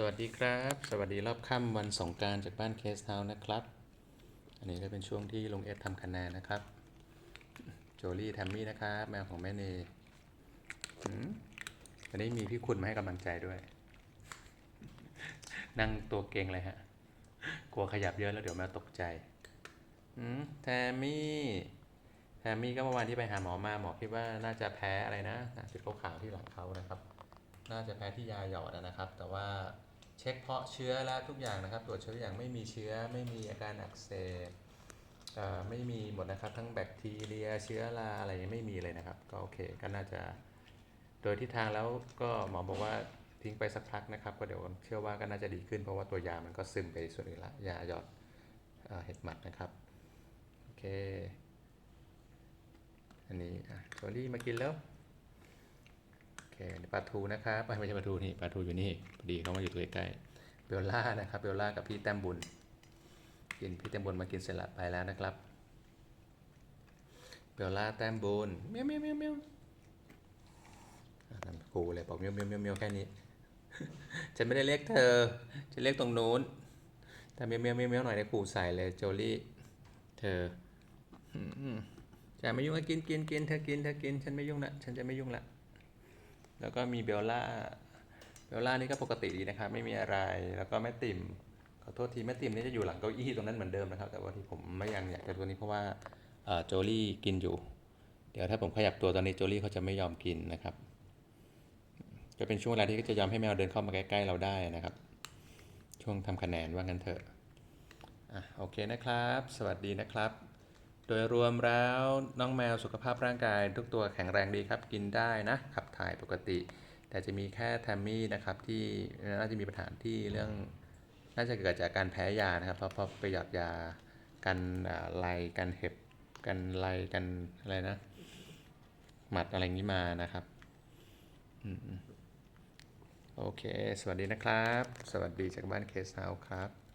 สวัสดีครับ สวัสดีรอบค่ำวันสงการจากบ้านเคสเฮาส์นะครับ อันนี้ก็เป็นช่วงที่ลงเอสทำคะแนนนะครับ โจลี่แทมมี่นะครับ แมวของแม่เนหืมวันนี้มีพี่คุณมาให้กำลังใจด้วย นั่งตัวเก่งเลยฮะ กลัวขยับเยอะแล้วเดี๋ยวแมวตกใจแทมมี่แทมมี่ก็เมื่อวานที่ไปหาหมอมาหมอคิดว่าน่าจะแพ้อะไรนะจุดขาวๆที่หลังเขานะครับ น่าจะแพ้ที่ยาหยอดนะครับ แต่ว่า เช็คเพาะเชื้อแล้วทุกอย่างนะครับ ตรวจเชื้อทุกอย่างไม่มีเชื้อ ไม่มีอาการอักเสบไม่มีหมดนะครับ ทั้งแบคทีเรียเชื้อราอะไรยังไม่มีเลยนะครับ ก็โอเคก็น่าจะโดยทิศทางแล้วก็หมอบอกว่าทิ้งไปสักพักนะครับ ก็เดี๋ยวเชื่อว่าก็น่าจะดีขึ้นเพราะว่าตัวยามันก็ซึมไปส่วนอื่นละยาหยอดเอเห็ดหมัดนะครับโอเคอันนี้อะโจลี่มากินแล้ว ปลาทูนะครับไม่ใช่ปลาทูนี่ปลาทูอยู่นี่พอดีเขามาอยู่ตัวใกล้ๆเบลล่านะครับเบลล่ากับพี่แต้มบุญกินพี่แต้มบุญมากินเสร็จละไปแล้วนะครับเบลล่าแต้มบุญเมียวเมียวเมียวเมียวกูเลยบอกเมียวเมียวเมียวเมียวแค่นี้ฉันไม่ได้เรียกเธอฉันเรียกตรงนู้นแต่เมียวเมียวเมียวเมียวหน่อยได้กูใส่เลยโจลี่เธอจะไม่ยุ่งก็กินกินกินเธอกินเธอกินฉันไม่ยุ่งละฉันจะไม่ยุ่งละ แล้วก็มีเบลล่า เบลล่านี่ก็ปกติดีนะครับ ไม่มีอะไร แล้วก็แม่ติ่ม ขอโทษทีแม่ติ่มนี่จะอยู่หลังเก้าอี้ตรงนั้นเหมือนเดิมนะครับ แต่ว่าที่ผมไม่ยังอยากจะตัวนี้เพราะว่าโจลี่กินอยู่ เดี๋ยวถ้าผมขยับตัวตอนนี้โจลี่เขาจะไม่ยอมกินนะครับ จะเป็นช่วงเวลาที่จะยอมให้แมวเดินเข้ามาใกล้ๆเราได้นะครับ ช่วงทำคะแนนว่างั้นเถอะอะโอเคนะครับ สวัสดีนะครับ โดยรวมแล้วน้องแมวสุขภาพร่างกาย ทุกตัวแข็งแรงดีครับ กินได้นะ ขับถ่ายปกติ แต่จะมีแค่แทมมี่นะครับที่น่าจะมีปัญหาที่เรื่องน่าจะเกิดจากการแพ้ยานะครับ เพราะพราะไปหยอดยากันอ่าไลกันเห็บกันไลกันอะไรนะ หมัดอะไรนี้มานะครับโอเค สวัสดีนะครับ สวัสดีจากบ้านเคสเฮาส์ครับ